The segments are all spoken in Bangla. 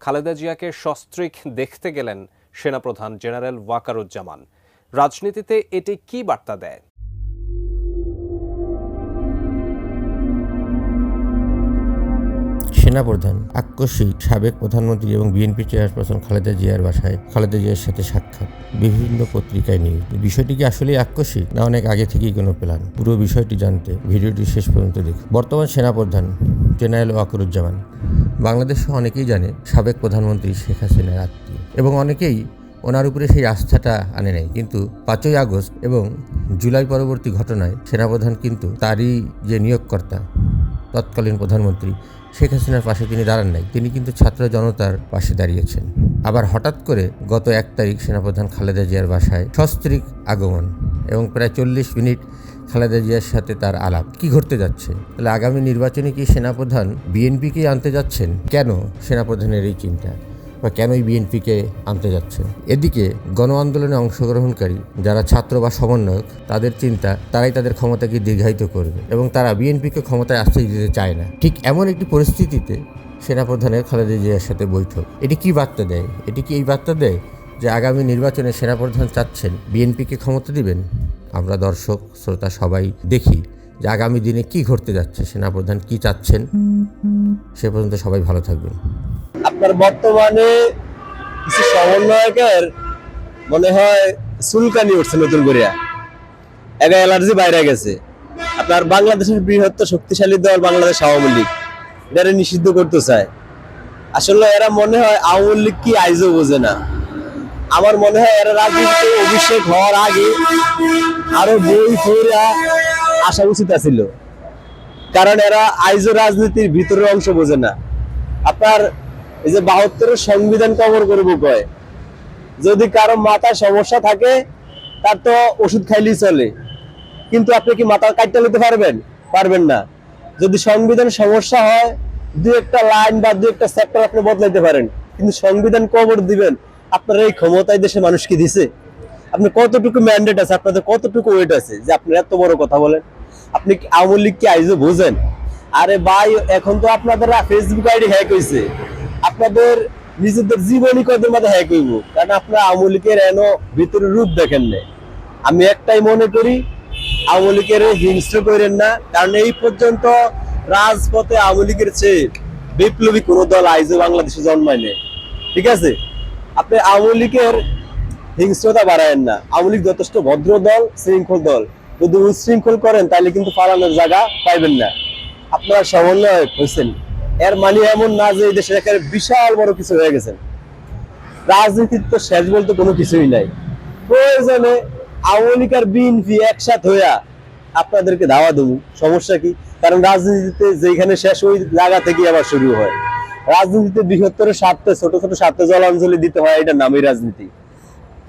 খালেদা জিয়াকে সস্ত্রিক দেখতে গেলেন সেনাপ্রধান জেনারেল ওয়াকারুজ্জামান। রাজনীতিতে এটি কি বার্তা দেয়? সেনাপ্রধান, আকস্মিক সাবেক প্রধানমন্ত্রী এবং বিএনপি চেয়ারপারসন খালেদা জিয়ার বাসায় খালেদা জিয়ার সাথে সাক্ষাৎ। বিভিন্ন পত্রিকায় নিউজ বিষয়টি কি আসলেই আকস্মিক না অনেক আগে থেকেই কোনো প্ল্যান পুরো বিষয়টি জানতে ভিডিওটি শেষ পর্যন্ত দেখুন। বর্তমান সেনাপ্রধান জেনারেল ওয়াকরুজ্জামান। বাংলাদেশ অনেকেই জানে সাবেক প্রধানমন্ত্রী শেখ হাসিনার আত্মীয় এবং অনেকেই ওনার উপরে সেই আস্থাটা আনে নাই। কিন্তু পাঁচই আগস্ট এবং জুলাই পরবর্তী ঘটনায় সেনাপ্রধান কিন্তু তারই যে নিয়োগকর্তা তৎকালীন প্রধানমন্ত্রী শেখ হাসিনার পাশে তিনি দাঁড়ান নাই। তিনি কিন্তু ছাত্র জনতার পাশে দাঁড়িয়েছেন। আবার হঠাৎ করে গত এক তারিখ সেনাপ্রধান খালেদা জিয়ার বাসায় সস্ত্রিক আগমন এবং প্রায় চল্লিশ মিনিট খালেদা জিয়ার সাথে তার আলাপ। কি ঘটতে যাচ্ছে? তাহলে আগামী নির্বাচনে কি সেনাপ্রধান বিএনপিকে আনতে যাচ্ছেন? কেন সেনাপ্রধানের এই চিন্তা? বা কেনই বিএনপিকে আনতে যাচ্ছে? এদিকে গণ আন্দোলনে অংশগ্রহণকারী যারা ছাত্র বা সমন্বয়ক, তাদের চিন্তা, তারাই তাদের ক্ষমতাকে দীর্ঘায়িত করবে এবং তারা বিএনপিকে ক্ষমতায় আসতে দিতে চায় না। ঠিক এমন একটি পরিস্থিতিতে সেনাপ্রধানের খালেদা জিয়ার সাথে বৈঠক। এটি কি বার্তা দেয়? এটি কি এই বার্তা দেয় যে আগামী নির্বাচনে সেনাপ্রধান চাচ্ছেন বিএনপিকে ক্ষমতা দিবেন? আমরা দর্শক, শ্রোতা সবাই দেখি যে আগামী দিনে কি ঘটতে যাচ্ছে, সেনাপ্রধান কি চাচ্ছেন? সে পর্যন্ত সবাই ভালো থাকবেন। আপনার বর্তমানে কিছু সমন্বয়কের মনে হয় সুলকানি উঠছে নতুন করিয়া। একা অ্যালার্জি বাইরে গেছে। আপনার বাংলাদেশের বৃহত্তর শক্তিশালী দল বাংলাদেশ আওয়ামী লীগ। এটারে নিষিদ্ধ করতে চায়। আসলে এরা মনে হয় আওয়ামী লীগ কি আইজও বোঝে না। আমার মনে হয় এরা রাজনীতিতে অভিষেক হওয়ার আগে আরও বই ফইরা আসা উচিত আছিল। কারণ এরা আইজও রাজনীতির ভিতরের অংশ বোঝে না। আপনার এই যে বাহাত্তরের সংবিধান কবর করব কয়? যদি কারও মাথায় সমস্যা থাকে, তার তো ওষুধ খাইলেই চলে। কিন্তু আপনি কি মাথা কাটতে নিতে পারবেন? পারবেন না। যদি সংবিধান সমস্যা হয় দু একটা লাইন বা দু একটা সেক্টর আপনি বদলাইতে পারেন। কিন্তু সংবিধান কবর দিবেন, আপনার এই ক্ষমতায় দেশে মানুষকে দিছে? আপনি কতটুকু ম্যান্ডেট আছে, আপনাদের কতটুকু ওয়েট আছে? যে আপনি এত বড় কথা বলেন। আপনি আওয়ামী লীগ কি আইজও বোঝেন? আরে ভাই, এখন তো আপনাদের ফেসবুক আইডি হ্যাক হয়েছে আপনাদের নিজেদের জীবনী কদের মধ্যে হ্যাক হইব। কারণ আপনারা আওয়ামী লীগের এনো ভিতরে রূপ দেখেন না আমি একটাই মনে করি, আওয়ামী লীগের হিংস্র করেন না। কারণ এই পর্যন্ত রাজপথে আওয়ামী লীগের চেয়ে বিপ্লবী কোনো দল আইজও বাংলাদেশে জন্মায় নেই। ঠিক আছে? আপনি আওয়ামী লীগের হিংস্রতা বাড়ায়েন না। আওয়ামী লীগ যথেষ্ট ভদ্র দল, শৃঙ্খল দল। যদি উচ্ছৃঙ্খল করেন, তাহলে কিন্তু পালানোর জায়গা পাইবেন না। আপনারা সমন্বয় হয়েছেন এর মানে এমন না যে এই দেশের একেবারে বিশাল বড় কিছু হয়ে গেছেন রাজনীতির তো শেষ বলতে কোনো কিছুই নাই। প্রয়োজনে আওয়ামী লীগ আর বিএনপি একসাথ হইয়া আপনাদেরকে ধাওয়া দেবো। সমস্যা কি? কারণ রাজনীতিতে যেখানে শেষ ওই জায়গা থেকে আবার শুরু হয়। রাজনীতিতে বৃহত্তর স্বার্থে, ছোট ছোট স্বার্থে জলাঞ্জলি দিতে হয় এটা নামই রাজনীতি।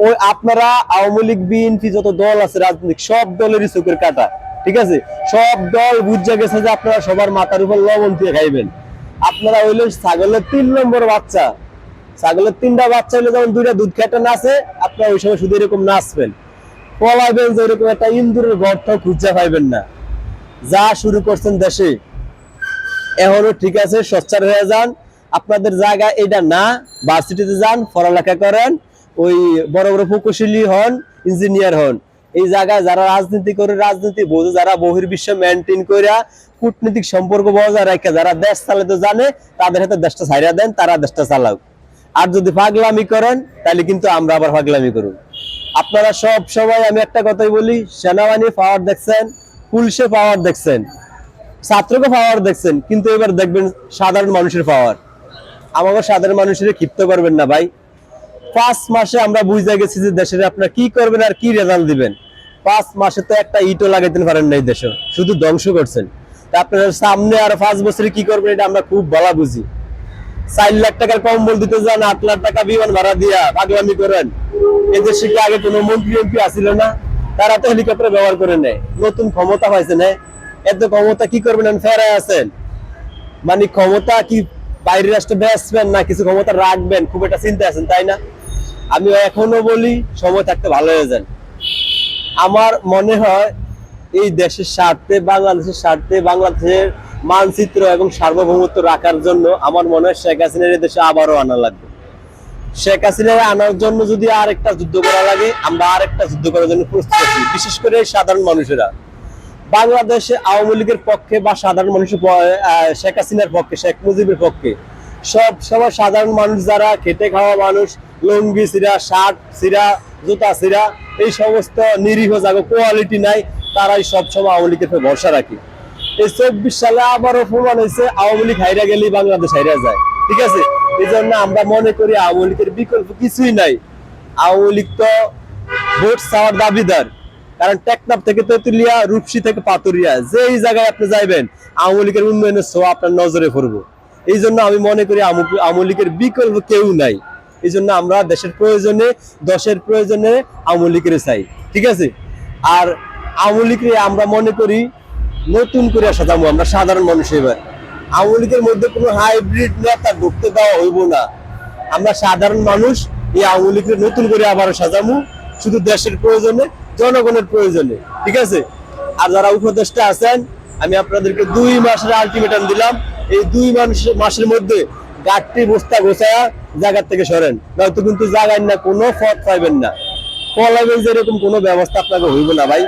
ওই আপনারা আওয়ামী লীগ, বিএনপি যত দল আছে, রাজনৈতিক সব দলেরই চোখের কাটা, ঠিক আছে? সব দল বুঝা গেছে যে আপনারা সবার মাথার উপর লবণ দিয়ে খাইবেন। আপনারা হইলেন ছাগলের তিন নম্বর বাচ্চা। ছাগলের তিনটা বাচ্চা হইলে যেমন দুইটা দুধ খেতে নাচে, আপনারা ওই সময় শুধু এরকম নাচবেন। পলাইবেন যে এরকম একটা ইন্দুরের গর্ত খুঁজে পাইবেন না। যা শুরু করছেন দেশে। এখনও ঠিক আছে, সোচ্চার হয়ে যান। আপনাদের জায়গা এটা না, ভার্সিটিতে যান, পড়ালেখা করেন, ওই বড় বড় প্রকৌশলী হন, ইঞ্জিনিয়ার হন। এই জায়গায় যারা রাজনীতি করে রাজনীতি বোঝে, যারা বহির্বিশ্ব মেনটেন কইরা কূটনীতিক সম্পর্ক বজায় রাখে যারা দেশ চালাতে জানে, তাদের হাতে দেশটা ছাইরা দেন, তারা দেশটা চালাক। আর যদি পাগলামি করেন, তাহলে কিন্তু আমরা আবার পাগলামি করুন। আপনারা সব সময় আমি একটা কথাই বলি, সেনাবাহিনী পাওয়ার দেখছেন, পুলিশে পাওয়ার দেখছেন, ছাত্রকে পাওয়ার দেখছেন, কিন্তু এবার দেখবেন সাধারণ মানুষের পাওয়ার আমাকে সাধারণ মানুষের ক্ষিপ্ত করবেন না ভাই। পাঁচ মাসে আমরা বুঝতে গেছি যে দেশের আপনার কি করবেন আর কি রেজাল্ট দিবেন। পাঁচ মাসে তো একটা ইটও লাগাইতে পারেন না এই দেশে, শুধু ধ্বংস করছেন। আপনার সামনে আর পাঁচ বছরে কি করবেন এটা আমরা খুব বলা বুঝি। চার লাখ টাকার কম্বল দিতে যান, আট লাখ টাকা বিমান ভাড়া দিয়া পাগলামি করেন। এই দেশে কি আগে কোনো মন্ত্রী এমপি আসিল না? তারা তো হেলিকপ্টার ব্যবহার করে নেয়, নতুন ক্ষমতা পাইছে না। এত ক্ষমতা কি করবেন ফেরায় আছেন? মানে ক্ষমতা কি বাইরের রাষ্ট্রে বেসবেন না, কিছু ক্ষমতা রাখবেন, খুব একটা চিন্তা আছেন, তাই না? আমি এখনও বলি, সময় থাকতে ভালো হয়ে যান। আমার মনে হয় এই দেশের স্বার্থে, বাংলাদেশের স্বার্থে, বাংলাদেশের মানচিত্র এবং সার্বভৌমত্ব রাখার জন্য আমার মনে হয় শেখ হাসিনার দেশে আবারও আনা লাগবে। শেখ হাসিনার আনার জন্য যদি আর একটা যুদ্ধ করা লাগে, আমরা আর একটা যুদ্ধ করার জন্য প্রস্তুত আছি, বিশেষ করে সাধারণ মানুষেরা। বাংলাদেশে আওয়ামী লীগের পক্ষে বা সাধারণ মানুষের শেখ হাসিনার পক্ষে, শেখ মুজিবের পক্ষে, সব সময় সাধারণ মানুষ যারা, খেটে খাওয়া মানুষ লঙ্গি সিরা, শার্ট সিরা, জুতা সিরা, এই সমস্ত নিরীহ জায়গা কোয়ালিটি নাই, তারাই সব সময় আওয়ামী লীগের ভরসা রাখি। এই চব্বিশ সালে আবারও প্রমাণ হয়েছে, আওয়ামী লীগ হাইরা গেলেই বাংলাদেশ হাইরা যায়। ঠিক আছে? এই জন্য আমরা মনে করি আওয়ামী লীগের বিকল্প কিছুই নাই। আওয়ামী লীগ তো ভোট চাওয়ার দাবিদার। কারণ টেকনাফ থেকে তেতুলিয়া, রূপসী থেকে পাতুরিয়া যেই জায়গায় আপনি যাইবেন, আওয়ামী লীগের উন্নয়নের ছোঁয়া আপনার নজরে পড়ব। এই জন্য আমি মনে করি আওয়ামী লীগের বিকল্প কেউ নাই। এই জন্য আমরা দেশের প্রয়োজনে, দশের প্রয়োজনে আওয়ামী লীগের চাই, ঠিক আছে? আর আওয়ামী লীগের আমরা মনে করি নতুন করে সাজাবো আমরা, সাধারণ মানুষ এবার। আওয়ামী লীগের মধ্যে কোনো হাইব্রিড নেতা ঢুকতে দেওয়া হইব না। আমরা সাধারণ মানুষ, এই আওয়ামী লীগের নতুন করে আবার সাজামু শুধু দেশের প্রয়োজনে, জনগণের প্রয়োজনে, ঠিক আছে? আর যারা উপদেষ্টা আছেন, আমি আপনাদেরকে দুই মাসের আলটিমেটাম দিলাম। এই দুই মাসের মাসের মধ্যে গাঠটি বস্তা গোছায়া জায়গার থেকে সরেন। কিন্তু জায়গায় না, কোনো পথ পাইবেন না। পলাবেন যেরকম কোনো ব্যবস্থা আপনাকে হইব না ভাই।